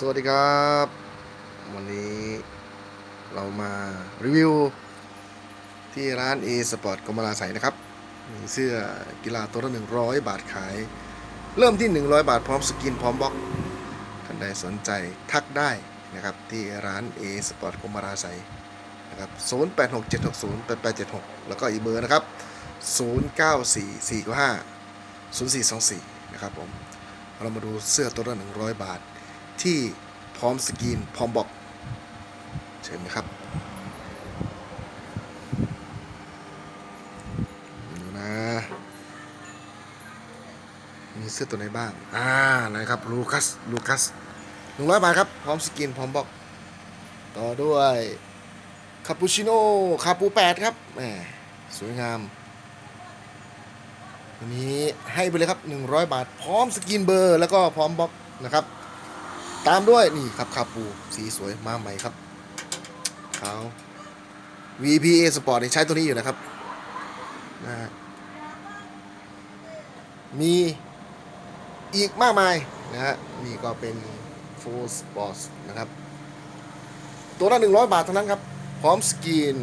สวัสดีครับ วันนี้เรามารีวิว ที่ร้าน A Sport กมราใสนะครับ มีเสื้อกีฬาตัวละ100 บาทขาย เริ่มที่ 100 บาทพร้อมสกินพร้อมบล็อกท่านใดสนใจทักได้นะครับ ที่ร้าน A Sport กมราใสนะครับ 0867608876 แล้วก็อีเบอร์นะครับ 0944950424 นะครับผมเรามาดูเสื้อตัวละ100 บาท ที่พร้อมสกรีนพร้อมบอกเชิญนะครับดูนะ มีเสื้อตัวไหนบ้าง อ่านะครับลูคัสลูคัสหนึ่งร้อยบาทครับ พร้อมสกรีนพร้อมบอก ต่อด้วยคาปูชิโน่คาปูแปดครับแหมสวยงามวันนี้ให้ไปเลยครับ 100 บาท พร้อมสกินเบอร์ แล้วก็พร้อมบล็อกนะครับ ตามด้วยนี่ครับคาปูสีสวยมาใหม่ครับขาว VPA Sport นี่ใช้ตัวนี้อยู่นะครับนะมีอีกมากมายนะฮะนี่ก็เป็น Full Sports นะครับ ตัวละ100 บาทเท่านั้นครับ พร้อมสกิน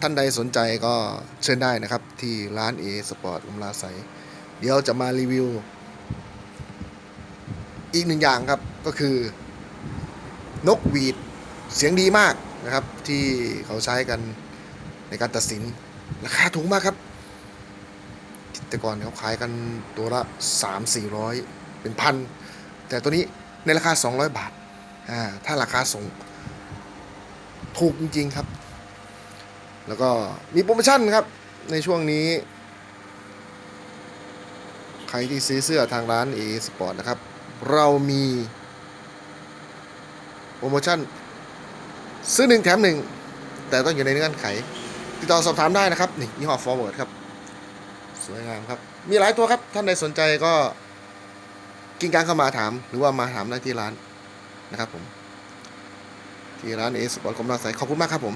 ท่านใดสนใจก็เชิญได้นะครับ ที่ร้าน A Sport กำลาใส เดี๋ยวจะมารีวิว อีกหนึ่งอย่างครับก็คือนกหวีดเสียงดีมากนะครับ ที่เขาใช้กันในการตัดสินราคาถูกมากครับแต่ก่อนเขาขายกันตัวละ 3 4 0 0 เป็นพัน แต่ตัวนี้ในราคา 200 บาทอ่าถ้าราคาส่งถูกจริง ๆ ครับ แล้วก็มีโปรโมชั่นครับ ในช่วงนี้ ใครที่ซื้อเสื้อทางร้าน A Sport นะครับ เรามีโปรโมชั่น ซื้อหนึ่งแถมหนึ่งแต่ต้องอยู่ในเงื่อนไข ติดต่อสอบถามได้นะครับ นี่ยี่ห้อ Forward ครับ สวยงามครับ มีหลายตัวครับ ท่านใดสนใจก็กิ้งกางเข้ามาถาม หรือว่ามาถามได้ที่ร้านนะครับผม ที่ร้าน A Sport กรมราชสายขอบคุณมากครับผม